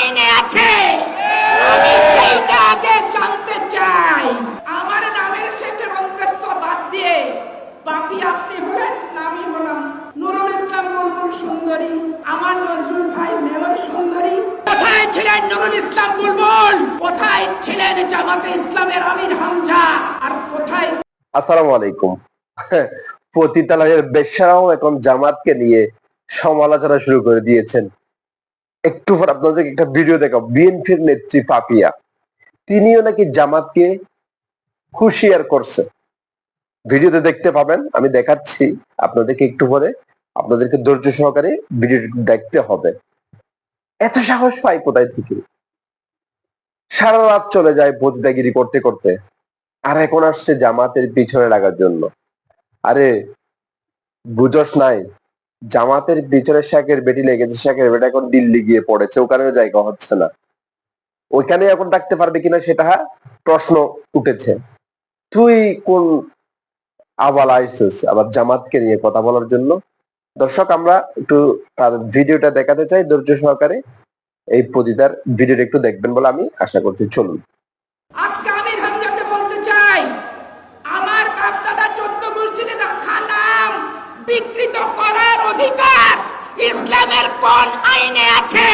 আইনে আছে। আমি সেইটা আগে জানতে চাই। আমার নামের শেষের অন্তস্থ বাদ দিয়ে বাপি আপনি হলেন না আমি হলাম নুরুল ইসলাম বুলবুল সুন্দরী, আমার নজরুল ভাই মেয়র সুন্দরী। কোথায় ছিলেন নুরুল ইসলাম বুলবুল? কোথায় ছিলেন জামাতে ইসলামের আমির হামজা? আর কোথায় আসসালামু আলাইকুম। পতিতালয়ের বেশ্যারাও এখন জামাতকে নিয়ে সমালোচনা শুরু করে দিয়েছেন। একটু পর আপনাদেরকে একটা ভিডিও দেখাবো। বিএনপির নেত্রী পাপিয়া, তিনিও নাকি জামাতকে হুঁশিয়ার করছে। ভিডিওতে দেখতে পাবেন, আমি দেখাচ্ছি আপনাদেরকে একটু পরে। আপনাদেরকে ধৈর্য সহকারে ভিডিও দেখতে হবে। এত সাহস পাই কোথায় থেকে? সারা রাত চলে যায় পতিতাগিরি করতে করতে, আর এখন আসছে জামাতের পিছনে লাগার জন্য। আরে, বুঝস নাই জামাতের পিছনে শাকের বেটি লেগেছে, শাকের বেটা এখন দিল্লি গিয়ে পড়েছে, ওখানেও জায়গা হচ্ছে না। ওইখানে এখন ডাকতে পারবে কিনা সেটা প্রশ্ন উঠেছে। তুই কোন আবার আইসুস আবার জামাতকে নিয়ে কথা বলার জন্য? দর্শক, আমরা একটু তার ভিডিওটা দেখাতে চাই ধৈর্য সহকারে। এই প্রতিদার ভিডিওটা একটু দেখবেন বলে আমি আশা করছি। চলুন আজকে আমির হামজাকে বলতে চাই আমার বাপ দাদা চোদ্দ মসজিদে রাখা নাম বিকৃত করার অধিকার ইসলামের কোন আইনে আছে?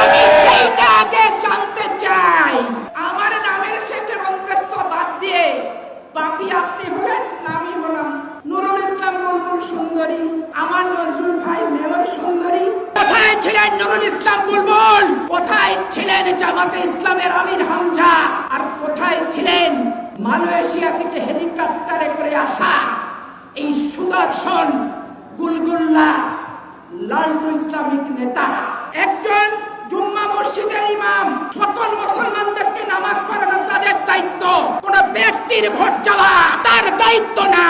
আমি সেইটা আগে জানতে চাই। আমার নামের শেষের অন্তস্থ বাদ দিয়ে বাপি আপনি হলেন, আমি হলাম নুরুল ইসলাম বুলবুল সুন্দরী, আমার নজরুল ভাই মেয়র সুন্দরী। কোথায় ছিলেন নুরুল ইসলাম বুলবুল? কোথায় ছিলেন জামাতে ইসলামের আমির হামজা? আর কোথায় ছিলেন মালয়েশিয়া থেকে হেলিকপ্টারে করে আসা? এই সুদর্শন গুলগুল্লা লালটু ইসলামিক নেতা। একজন জুম্মা মসজিদের ইমাম। সকল মুসলমানদেরকে নামাজ পড়ানো তাদের দায়িত্ব? কোন ব্যক্তির ভোট চাওয়া তার দায়িত্ব না।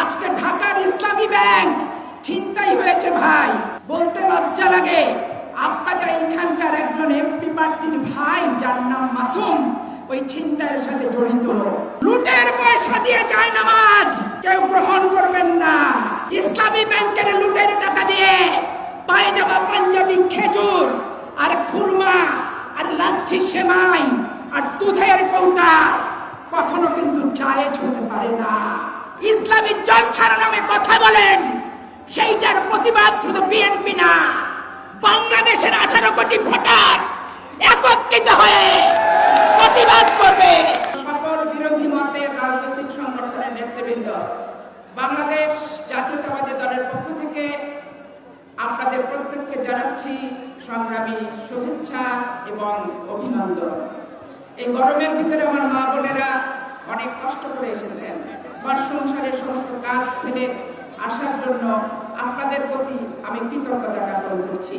আজকে ঢাকার ইসলামী ব্যাংক চিন্তাই হয়েছে ভাই। বলতে লজ্জা লাগে। আপনাদের এখানকার একজন এমপি প্রার্থীর ভাই, যার নাম মাসুম ওই ছিনতাইয়ের সাথে জড়িত। লুটের পয়সা দিয়ে যায় নামাজ। কেউ গ্রহণ করবেন না। ইসলামী ব্যাংকের লুটের টাকা দিয়ে পায়ে যাওয়া পাঞ্জাবি, খেজুর আর খুরমা আর লাচ্ছি সেমাই আর দুধের কৌটা কখনো কিন্তু জায়েজ হতে পারে না। ইসলামী জলছাড়া নামে কথা বলেন। সেইটার প্রতিবাদ শুধু বিএনপি না, বাংলাদেশের আঠারো কোটি ভোটার একত্রিত হয়ে প্রতিবাদ করবে। সকল বিরোধী মতের রাজনৈতিক সংগঠনের নেতৃবৃন্দ, বাংলাদেশ জাতীয়তাবাদী দলের পক্ষ থেকে আপনাদের প্রত্যেককে জানাচ্ছি সংগ্রামী শুভেচ্ছা এবং অভিনন্দন। এই গরমের ভিতরে আমার মা বোনেরা অনেক কষ্ট করে এসেছেন। ঘর সংসারের সমস্ত কাজ ফেলে আসার জন্য আপনাদের প্রতি আমি কৃতজ্ঞতা জ্ঞাপন করছি।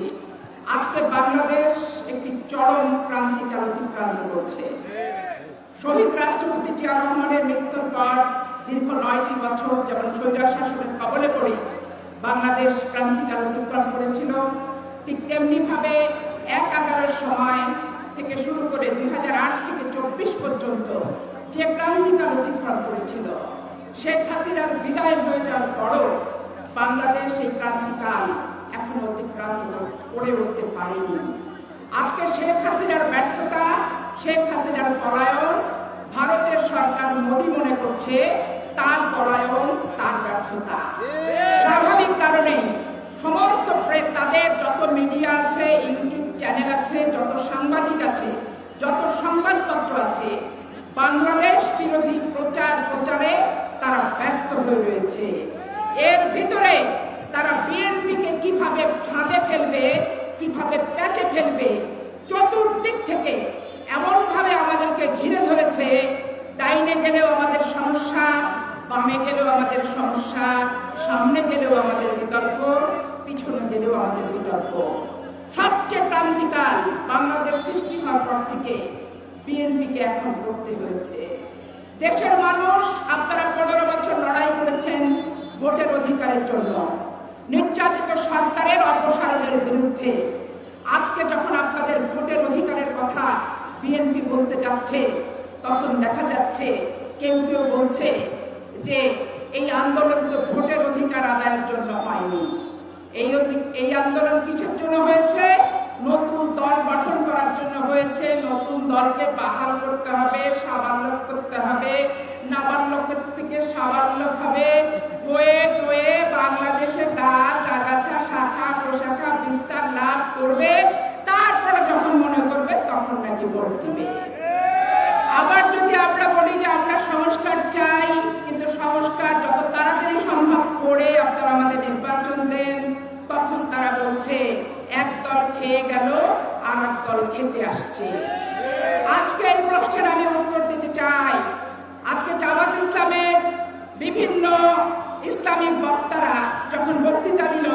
আজকে বাংলাদেশ একটি চরম ক্রান্তিকাল করছে শহীদ রাষ্ট্রপতি জিয়া রহমানের মৃত্যুর পর দীর্ঘ নয়টি বছর যেমন স্বৈরার শাসনের কবলে পড়ে বাংলাদেশ ক্রান্তিকাল অতিক্রম করেছিল, ঠিক তেমনি ভাবে এক এগারোর সময় থেকে শুরু করে দুই থেকে চব্বিশ পর্যন্ত যে ক্রান্তিকাল অতিক্রম করেছিল, শেখ হাসিনার বিদায় হয়ে যাওয়ার পরও বাংলাদেশ এই ক্রান্তিকাল এখন অতিক্রান্ত করে উঠতে পারেনি। আজকে শেখ হাসিনার ব্যর্থতা শেখ হাসিনার পলায়ন ভারতের সরকার মোদী মনে করছে তার পলায়ন তার ব্যর্থতা। স্বাভাবিক কারণে সমস্ত তাদের যত মিডিয়া আছে ইউটিউব চ্যানেল আছে যত সাংবাদিক আছে যত সংবাদপত্র আছে বাংলাদেশ বিরোধী প্রচার প্রচারে তারা ব্যস্ত হয়ে রয়েছে। এর ভিতরে তারা বিএনপিকে কীভাবে ফাঁদে ফেলবে কীভাবে প্যাচে ফেলবে চতুর্দিক থেকে এমনভাবে আমাদেরকে ঘিরে ধরেছে ডাইনে গেলেও আমাদের সমস্যা, বামে গেলেও আমাদের সমস্যা, সামনে গেলেও আমাদের বিতর্ক, পিছনে গেলেও আমাদের বিতর্ক। সবচেয়ে ক্রান্তিকাল বাংলাদেশ সৃষ্টি হওয়ার পর থেকে বিএনপিকে এখন করতে হয়েছে। দেশের মানুষ আপনারা পনেরো বছর লড়াই করেছেন ভোটের অধিকারের জন্য। নির্যাতিত সরকারের অপসারণের বিরুদ্ধে। আজকে যখন আপনাদের ভোটের অধিকারের কথা বিএনপি বলতে যাচ্ছে তখন দেখা যাচ্ছে, কেউ কেউ বলছে যে এই আন্দোলন তো ভোটের অধিকার আদায়ের জন্য হয়নি। এই এই আন্দোলন কিসের জন্য হয়েছে? নতুন দল গঠন করার জন্য হয়েছে। নতুন দলকে বাহাল করতে হবে সাবাল্য করতে হবে নাবাল্যকের থেকে সাবাল্য হবে। হয়ে হয়ে বাংলাদেশে গাছ, আগাছা, শাখা প্রশাখা বিস্তার লাভ করবে। তারপরে যখন মনে করবে, তখন নাকি ভোট দিবে আবার যদি আমরা বলি যে আমরা সংস্কার চাই কিন্তু সংস্কার যত তাড়াতাড়ি সম্ভব করে আপনারা আমাদের নির্বাচন দেন, তখন তারা বলছে, এক দল খেয়ে গেল আর এক দল খেতে আসছে। আজকে এই প্রশ্নের আমি উত্তর দিতে চাই। আজকে জামাত ইসলামের বিভিন্ন ইসলামিক বক্তারা যখন বক্তৃতা দিল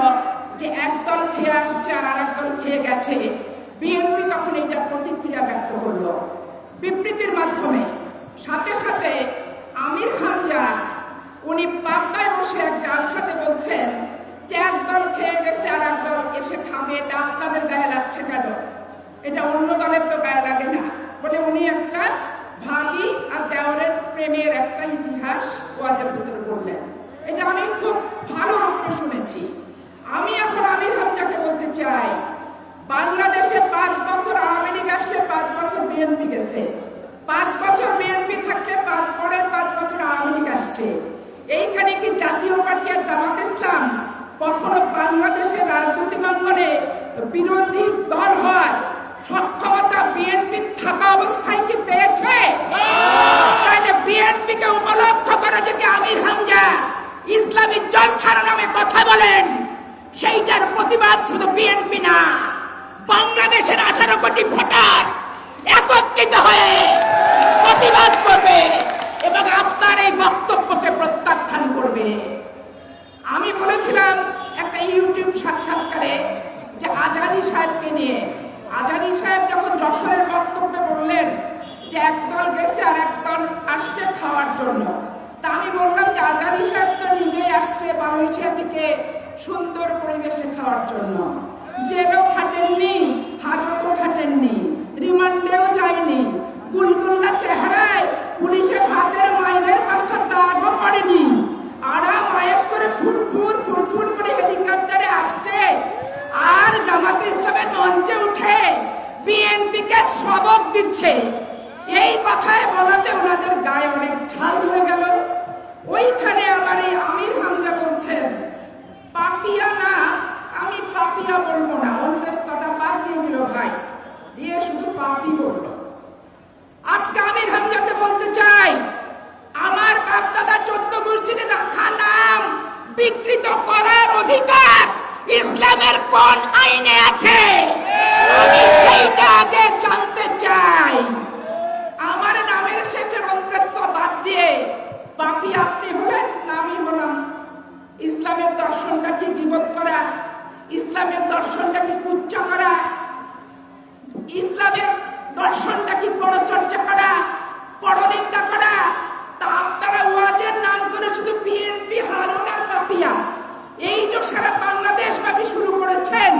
যে একদল খেয়ে আসছে আর আরেক দল খেয়ে গেছে, বিএনপি তখন এটা প্রতিক্রিয়া ব্যক্ত করল। বিবৃতির মাধ্যমে সাথে সাথে আমির হামজা উনি পাবনায় বসে এক সাথে বলছেন, যে একদল খেয়ে গেছে আর একদল এসে খাবে এটা আপনাদের গায়ে লাগছে কেন? এটা অন্য দলের তো গায়ে লাগে না। বলে উনি একটা ভাবি আর দেওরের প্রেমের একটা ইতিহাস ওয়াজের ভিতরে বললেন। এটা আমি খুব ভালো রূপে শুনেছি। আমি এখন আমির হামজাকে বলতে চাই, বাংলাদেশে পাঁচ বছর, আওয়ামী লীগ আসলে পাঁচ বছর বিএনপি গেছে। পাঁচ বছর বিএনপি থাকলে পরের পাঁচ বছর আওয়ামী লীগ আসছে। কি জাতীয় পার্টি আর জামাত ইসলাম কখনো বাংলাদেশের রাজনৈতিক অঙ্গনে বিরোধী দল হয় সক্ষমতা বিএনপি থাকা অবস্থায় কি পেয়েছে? তাহলে করে যদি আমির হামজা ইসলামী জলছাড়া নামে কথা বলেন, সেইটার প্রতিবাদ শুধু বিএনপি না, বাংলাদেশের আঠারো কোটি ভোটার একত্রিত হয়ে প্রতিবাদ করবে এবং আপনার এই বক্তব্যকে করবে আমি বলেছিলাম একটা ইউটিউব সাক্ষাৎকারে যে আজারি সাহেবকে নিয়ে আজারি সাহেব যখন যশোরের বক্তব্যে বললেন যে একদল গেছে আর একদল আসছে খাওয়ার জন্য, তা আমি বললাম যে আজারি সাহেব তো নিজেই আসছে বাংলাদেশিয়া থেকে সুন্দর পরিবেশে খাওয়ার জন্য। জেলও সবক দিচ্ছে। এই কথায় বলাতে ওনাদের গায়ে অনেক ঝাল ধরে গেল। ওইখানে আবার এই আমির হামজা বলছেন, পাপিয়া না, আমি পাপিয়া বলব না। অন্তস্তটা বাদ দিয়ে দিল ভাই। দিয়ে শুধু পাপি বলল। আজকে আমির হামজাকে বলতে চাই, আমার বাপদাদা চোদ্দ মসজিদে রাখা নাম বিকৃত করার অধিকার ইসলামের কোন আইনে আছে? আমি সেইটা আগে জানতে চাই। আমার নামের শেষের অন্তস্থ বাদ দিয়ে পাপি আপনি হলেন আমি হলাম ইসলামের দর্শনটা কি বিপদ করা? ইসলামের দর্শনটা কি কুচ্চ করা? ইসলামের দর্শনটা কি বড় করা? পরনিন্দা করা? তা আপনারা ওয়াজের নাম করে শুধু বিএনপি, হারুন আর পাপিয়া এই যে সারা বাংলাদেশ শুরু করেছেন।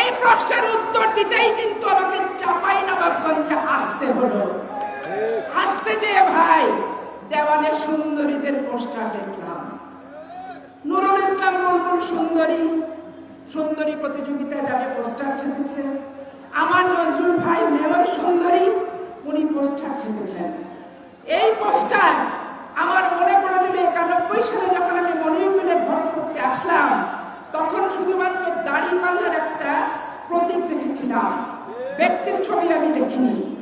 এই প্রশ্নের উত্তর দিতেই কিন্তু আমাকে চাপাই নবাবগঞ্জে আসতে হলো। আসতে যে ভাই দেওয়ালে সুন্দরীদের পোস্টার দেখলাম। নুরুল ইসলাম বুলবুল সুন্দরী সুন্দরী প্রতিযোগিতায় যাবে পোস্টার ছেপেছে। আমার নজরুল ভাই মেয়র সুন্দরী, উনি পোস্টার ছেপেছেন। এই পোস্টার আমার মনে পড়ে দেবে একানব্বই সালে যখন আমি মনিরুলে ভোট করতে আসলাম শুধুমাত্র দাড়ি পাল্লার একটা প্রতীক দেখেছিলাম। ব্যক্তির ছবি আমি দেখিনি।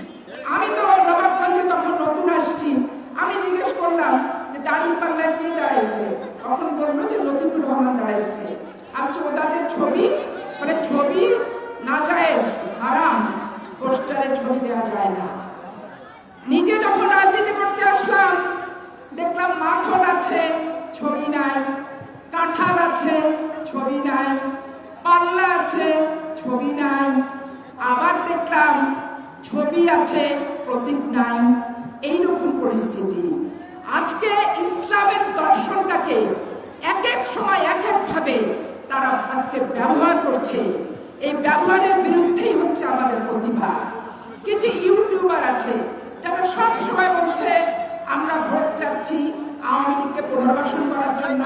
আমি তো নবাবগঞ্জে তখন নতুন আসছি। আমি জিজ্ঞেস করলাম যে দাড়ি পাল্লায় কে দাঁড়াইছে? তখন বলল যে লতিফুর রহমান দাঁড়াইছে। বলছি, ওনাদের ছবি? মানে ছবি না যায় হারাম। পোস্টারে ছবি দেওয়া যায় না। নিজে যখন রাজনীতি করতে আসলাম দেখলাম মাথল আছে ছবি নাই কাঁঠাল আছে ছবি নাই, পাল্লা আছে, ছবি নাই। আবার দেখলাম ছবি আছে, প্রতীক নাই। এইরকম পরিস্থিতি। আজকে ইসলামের দর্শনটাকে এক এক সময় এক এক ভাবে তারা আজকে ব্যবহার করছে। এই ব্যবহারের বিরুদ্ধেই হচ্ছে আমাদের প্রতিভা। কিছু ইউটিউবার আছে, যারা সব সময় বলছে, আমরা ভোট চাচ্ছি আওয়ামী লীগকে পুনর্বাসন করার জন্য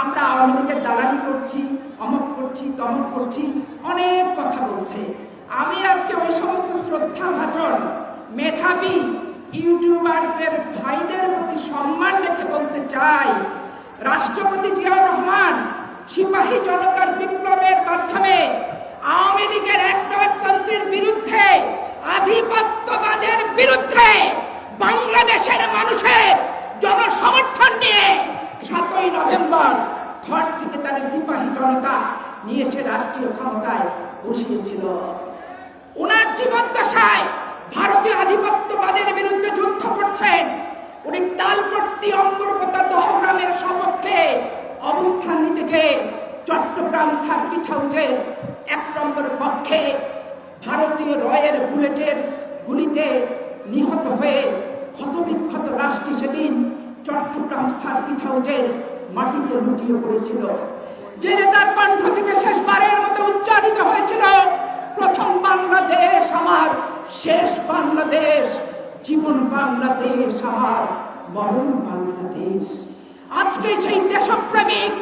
আমরা আওয়ামী লীগের দালালি করছি, অমক করছি, তমক করছি, অনেক কথা বলছে। আমি আজকে ওই সমস্ত শ্রদ্ধা ভাজন মেধাবী ইউটিউবারদের, ভাইদের প্রতি সম্মান রেখে বলতে চাই, রাষ্ট্রপতি জিয়াউর রহমান সিপাহী জনতার বিপ্লবের মাধ্যমে আওয়ামী লীগের একনায়কতন্ত্রের বিরুদ্ধে, আধিপত্যবাদের বিরুদ্ধে বাংলাদেশের মানুষের জনসমর্থন নিয়ে সাতই নভেম্বর ঘর থেকে তার সিপাহী জনতা নিয়ে এসে রাষ্ট্রীয় ক্ষমতায় বসিয়েছিল। ওনার জীবদ্দশায় ভারতীয় আধিপত্যবাদের বিরুদ্ধে যুদ্ধ করছেন। উনি তালপট্টি অঙ্গরপতা দহগ্রামের সপক্ষে অবস্থান নিতে যে চট্টগ্রাম সার্কিট হাউসের এক নম্বর পক্ষে ভারতীয় রয়ের বুলেটের গুলিতে নিহত হয়ে ক্ষতবিক্ষত রাষ্ট্রী সেদিন চট্টগ্রাম সার্কিট হাউসের মাটিতে লুটিয়ে পড়েছিল। যে নেতার কণ্ঠ থেকে শেষবারের মতো উচ্চারিত হয়েছিল, প্রথম বাংলাদেশ আমার, শেষ বাংলাদেশ, জীবন বাংলাদেশ আমার, মরণ বাংলাদেশ। আজকে সেই দেশপ্রেমিক,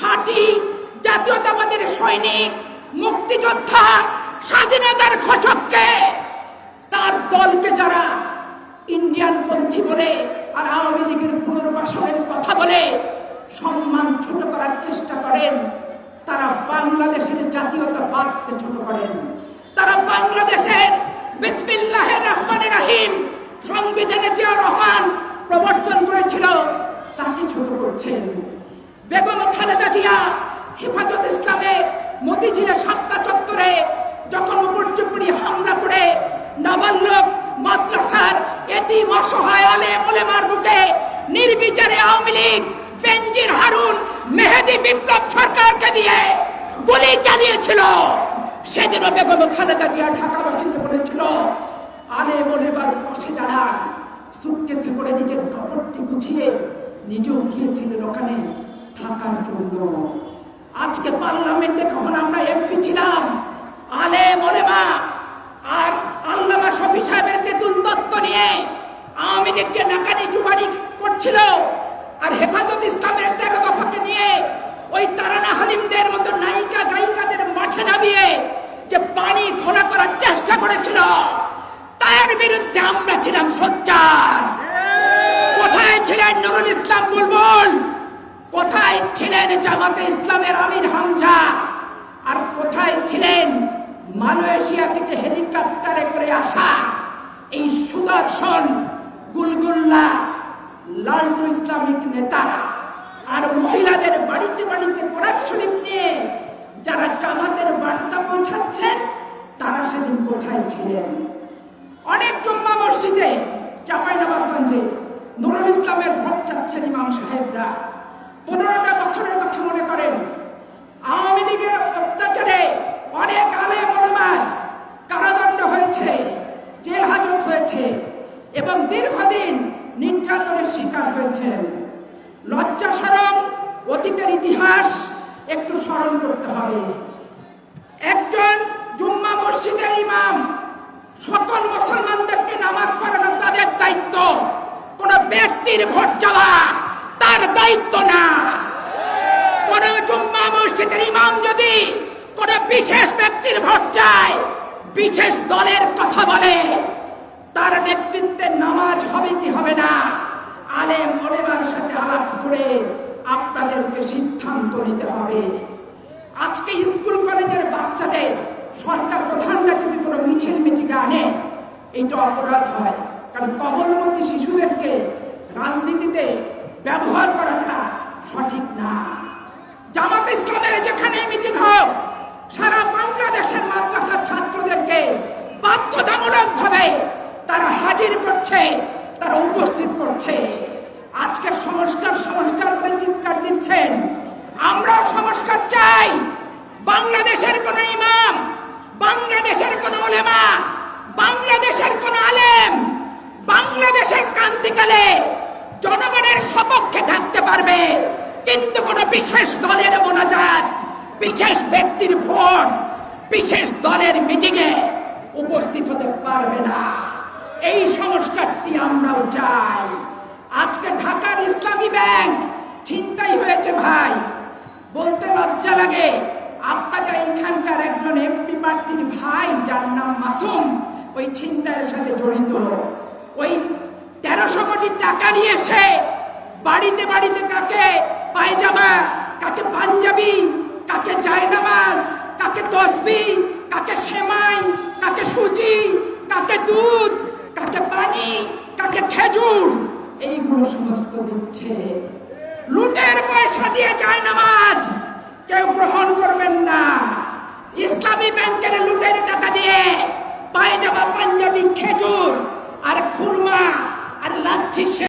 খাঁটি, জাতীয়তাবাদের সৈনিক, মুক্তিযোদ্ধা, স্বাধীনতার ঘোষককে, তার দলকে যারা ইন্ডিয়ান পন্থী বলে আর আওয়ামী লীগের পুনর্বাসনের কথা বলে সম্মান ছোট করার চেষ্টা করেন। তারা বাংলাদেশের জাতীয়তাবাদকে ছোট করেন। তারা বাংলাদেশের বিসমিল্লাহ রহমান রাহিম সংবিধানে জিয়া রহমান প্রবর্তন করেছিল, তাকে ছোট করছেন। বেগম খালেদা জিয়া হেফাজত ইসলামে মতিঝিলের সাতটা চত্বরে যখন উপর্যুপুরি হামলা করে, নাবালক মাদ্রাসার এতিম অসহায় আলে মোলেমার বুকে নির্বিচারে আওয়ামী লীগ, বেনজির হারুন, মেহেদি বিপ্লব সরকারকে দিয়ে গুলি চালিয়েছিল। সেদিনও বেগম খালেদা জিয়া ঢাকাবাসীকে বলেছিল, আলে মোলেমার পাশে দাঁড়ান, সুটকেসে করে নিজের কাপড়টি গুছিয়ে নিজেও গিয়েছিলেন ওখানে থাকার জন্য। আজকে পার্লামেন্টে কখন আমরা এমপি ছিলাম? আলে মোলেমা আর আল্লামা শফি সাহেবের তেতুল তত্ত্ব নিয়ে আওয়ামী লীগকে নাকানি চুবানি করছিল। আর হেফাজত ইসলামের তেরো দফাকে নিয়ে ওই তারানা হালিমদের মতো নায়িকা গায়িকাদের মাঠে নামিয়ে যে পানি ঘোলা করার চেষ্টা করেছিল, তার বিরুদ্ধে আমরা ছিলাম সোচ্চার। কোথায় ছিলেন নুরুল ইসলাম বুলবুল? কোথায় ছিলেন জামাতে ইসলামের আমির হামজা? আর কোথায় ছিলেন মালয়েশিয়া থেকে হেলিকপ্টারে করে আসা? এই সুদর্শন গুলগুল্লা লালটু ইসলামিক নেতারা আর মহিলাদের বাড়িতে বাড়িতে কোরআন শরীফ নিয়ে যারা জামাতের বার্তা পৌঁছাচ্ছেন, তারা সেদিন কোথায় ছিলেন? অনেক জম্মা মসজিদে চাঁপাইনবাবগঞ্জে নুরুল ইসলামের ভোট চাচ্ছেন ইমাম সাহেবরা। পনেরোটা বছরের কথা মনে করেন। আওয়ামী লীগের অত্যাচারে অনেক আলে মনমার কারাদণ্ড হয়েছে। জেল হাজত হয়েছে এবং দীর্ঘদিন নির্যাতনের শিকার হয়েছেন। লজ্জা স্মরণ অতীতের ইতিহাস একটু স্মরণ করতে হবে। একজন জুম্মা মসজিদের ইমাম, সকল মুসলমানদেরকে নামাজ পড়ানো তাদের দায়িত্ব। কোন ব্যক্তির ভোট চাওয়া তার দায়িত্ব না। কোন জুম্মা মসজিদের ইমাম যদি কোন বিশেষ ব্যক্তির ভোট চায় বিশেষ দলের কথা বলে। তার নেতৃত্বে নামাজ হবে কি হবে না? আলেম ওলেমার সাথে আলাপ করে আপনাদেরকে সিদ্ধান্ত নিতে হবে। আজকে স্কুল কলেজের বাচ্চাদের সরকার প্রধানরা যদি কোনো মিছিল মিটিংয়ে আনে এটা অপরাধ হয়। কারণ কবলমতী শিশুদেরকে রাজনীতিতে ব্যবহার করাটা সঠিক না। জামাত ইসলামের যেখানে মিটিং হোক, সারা বাংলাদেশের মাদ্রাসার ছাত্রদেরকে বাধ্যতামূলক ভাবে তারা হাজির করছে, তারা উপস্থিত করছে। আজকে সংস্কার সংস্কার করে চিৎকার দিচ্ছেন। আমরাও সংস্কার চাই। বাংলাদেশের কোন ইমাম, বাংলাদেশের কোন ওলেমা বাংলাদেশের কোন আলেম, বাংলাদেশের ক্রান্তিকালে জনগণের সপক্ষে থাকতে পারবে। কিন্তু কোন বিশেষ দলের মোনাজাত, বিশেষ ব্যক্তির ভোট বিশেষ দলের মিটিংয়ে উপস্থিত হতে পারবে না। এই সংস্কারটি আমরাও চাই। আজকে ঢাকার ইসলামী ব্যাংক ছিনতাই হয়েছে ভাই। বলতে লজ্জা লাগে আপনাদের এখানকার একজন এমপি প্রার্থীর ভাই, যার নাম মাসুম, ওই ছিনতাইয়ের সাথে জড়িত। ওই তেরোশো কোটি টাকা নিয়েছে বাড়িতে বাড়িতে কাকে পায়জামা, কাকে পাঞ্জাবি, কাকে জায়নামাজ কাকে তসবি কাকে সেমাই কাকে সুজি কাকে দুধ কাকে পানি কাকে খেজুর, এইগুলো সমস্ত দিচ্ছে। লুটের পয়সা দিয়ে যায় নামাজ। কেউ গ্রহণ করবেন না। ইসলামী ব্যাংকের লুটের টাকা দিয়ে পায়জামা, পাঞ্জাবি, খেজুর আর খুরমা আর লাচ্ছি সে-